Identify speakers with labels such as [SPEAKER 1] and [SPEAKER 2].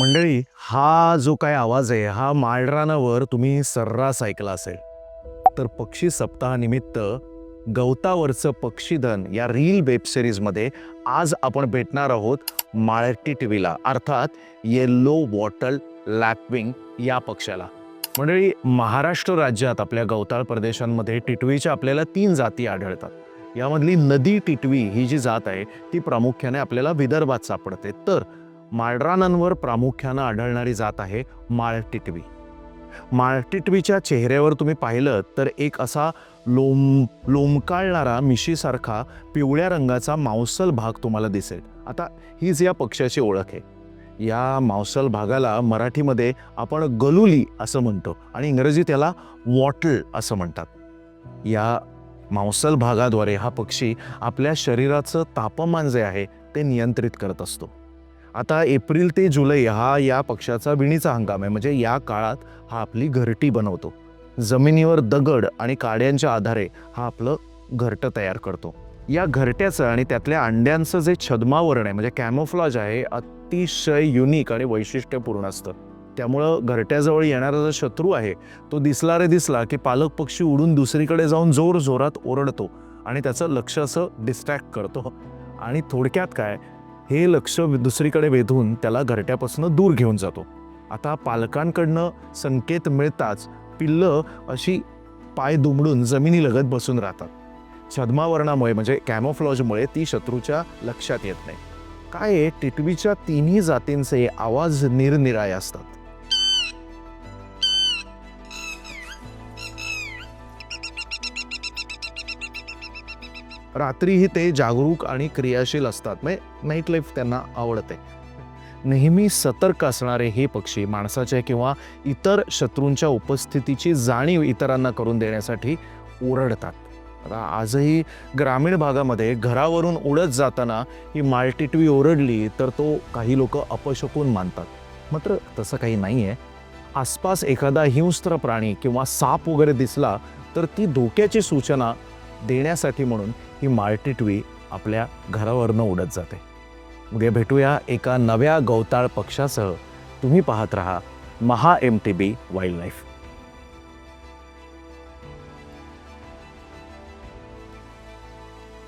[SPEAKER 1] मंडळी हा जो काय आवाज आहे हा माळरानावर तुम्ही सर्रास ऐकला असेल. तर पक्षी सप्ताहानिमित्त गवतावरचं पक्षीधन या रील वेब सिरीजमध्ये आज आपण भेटणार आहोत माळटी टीव्हीला अर्थात येल्लो वॉटल लॅपविंग या पक्षाला मंडळी महाराष्ट्र राज्यात आपल्या गवताळ प्रदेशांमध्ये टिटवीच्या आपल्याला तीन जाती आढळतात. यामधली नदी टिटवी ही जी जात आहे ती प्रामुख्याने आपल्याला विदर्भात सापडते. तर माळरानांवर प्रामुख्यानं आढळणारी जात आहे माळटिटवी. माळटिटवीच्या चेहऱ्यावर तुम्ही पाहिलं तर एक असा लोम लोंबकाळणारा मिशीसारखा पिवळ्या रंगाचा मांसल भाग तुम्हाला दिसेल. आता हीच या पक्षाची ओळख आहे या मांसल भागाला मराठीमध्ये आपण गलुली असं म्हणतो आणि इंग्रजीत त्याला वॉटल असं म्हणतात. या मांसल भागाद्वारे हा पक्षी आपल्या शरीराचं तापमान जे आहे ते नियंत्रित करत असतो. आता एप्रिल ते जुलै हा या पक्षाचा विणीचा हंगाम आहे. म्हणजे या काळात हा आपली घरटी बनवतो. जमिनीवर दगड आणि काड्यांच्या आधारे हा आपलं घरटं तयार करतो. या घरट्याचं आणि त्यातल्या अंड्यांचं जे छद्मावरण आहे म्हणजे कॅमोफ्लॉज आहे अतिशय युनिक आणि वैशिष्ट्यपूर्ण असतं. त्यामुळं घरट्याजवळ येणारा जो शत्रू आहे तो दिसला रे दिसला की पालक पक्षी उडून दुसरीकडे जाऊन जोर जोरात ओरडतो आणि त्याचं लक्ष असं डिस्ट्रॅक्ट करतो. आणि थोडक्यात काय हे लक्ष दुसरीकडे वेधून त्याला घरट्यापासून दूर घेऊन जातो. आता पालकांकडनं संकेत मिळताच पिल्लं अशी पाय दुमडून जमिनीलगत बसून राहतात. छद्मावरणामुळे म्हणजे कॅमोफ्लॉजमुळे ती शत्रूच्या लक्षात येत नाही. काय आहे? टिटवीच्या तिन्ही जातींचे आवाज निरनिराळे असतात. रात्रीही ते जागरूक आणि क्रियाशील असतात. म्हणजे नाईट लाईफ त्यांना आवडते. नेहमी सतर्क असणारे हे पक्षी माणसाच्या किंवा इतर शत्रूंच्या उपस्थितीची जाणीव इतरांना करून देण्यासाठी ओरडतात. आता आजही ग्रामीण भागामध्ये घरावरून उडत जाताना ही मालटिटवी ओरडली तर तो काही लोक अपशकून मानतात. मात्र तसं काही नाही आहे आसपास एखादा हिंस्त्र प्राणी किंवा साप वगैरे दिसला तर ती धोक्याची सूचना देण्यासाठी म्हणून ही माळटिटवी आपल्या घरावरनं उडत जाते. उद्या भेटूया एका नव्या गवताळ पक्षासह तुम्ही पाहत रहा Maha M T B wildlife